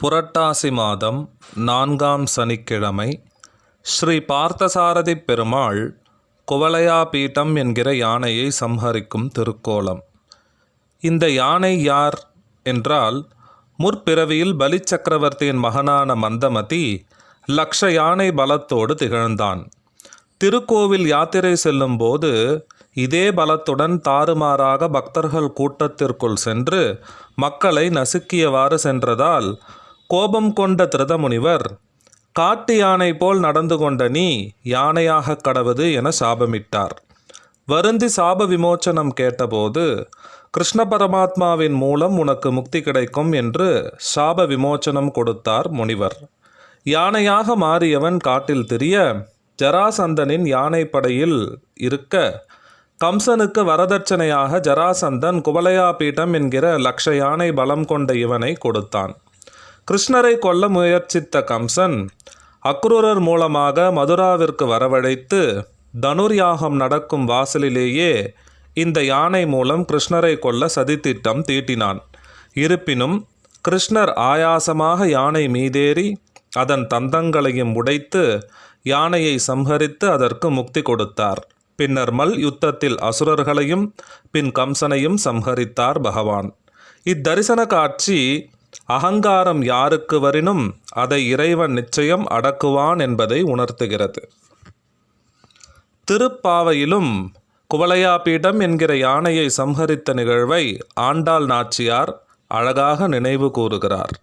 புரட்டாசி மாதம் நான்காம் சனிக்கிழமை ஸ்ரீ பார்த்தசாரதி பெருமாள் குவலையா பீட்டம் என்கிற யானையை சம்ஹரிக்கும் திருக்கோலம். இந்த யானை யார் என்றால் முற்பிறவியில் பலி சக்கரவர்த்தியின் மகனான மந்தமதி லக்ஷ யானை பலத்தோடு திகழ்ந்தான். திருக்கோவில் யாத்திரை செல்லும்போது இதே பலத்துடன் தாறுமாறாக பக்தர்கள் கூட்டத்திற்குள் சென்று மக்களை நசுக்கியவாறு சென்றதால் கோபம் கொண்ட திருதமுனிவர் காட்டு யானை போல் நடந்து கொண்ட நீ யானையாக கடவது என சாபமிட்டார் வருந்தி சாப விமோச்சனம் கேட்டபோது கிருஷ்ண பரமாத்மாவின் மூலம் உனக்கு முக்தி கிடைக்கும் என்று சாப விமோச்சனம் கொடுத்தார் முனிவர். யானையாக மாறியவன் காட்டில் திரிய ஜராசந்தனின் யானைப்படையில் இருக்க கம்சனுக்கு வரதட்சணையாக ஜராசந்தன் குவலையா பீட்டம் என்கிற லக்ஷ யானை பலம் கொண்ட இவனை கொடுத்தான். கிருஷ்ணரை கொல்ல முயற்சித்த கம்சன் அக்ரூரர் மூலமாக மதுராவிற்கு வரவழைத்து தனுர்யாகம் நடக்கும் வாசலிலேயே இந்த யானை மூலம் கிருஷ்ணரை கொல்ல சதித்திட்டம் தீட்டினான். இருப்பினும் கிருஷ்ணர் ஆயாசமாக யானை மீதேறி அதன் தந்தங்களையும் உடைத்து யானையை சம்ஹரித்து அதற்கு முக்தி கொடுத்தார். பின்னர் மல் யுத்தத்தில் அசுரர்களையும் பின் கம்சனையும் சம்ஹரித்தார் பகவான். இத்தரிசன காட்சி அகங்காரம் யாருக்கு வரினும் அதை இறைவன் நிச்சயம் அடக்குவான் என்பதை உணர்த்துகிறது. திருப்பாவையிலும் குவலையாபீடம் என்கிற யானையை சம்ஹரித்த நிகழ்வை ஆண்டாள் நாச்சியார் அழகாக நினைவு கூறுகிறார்.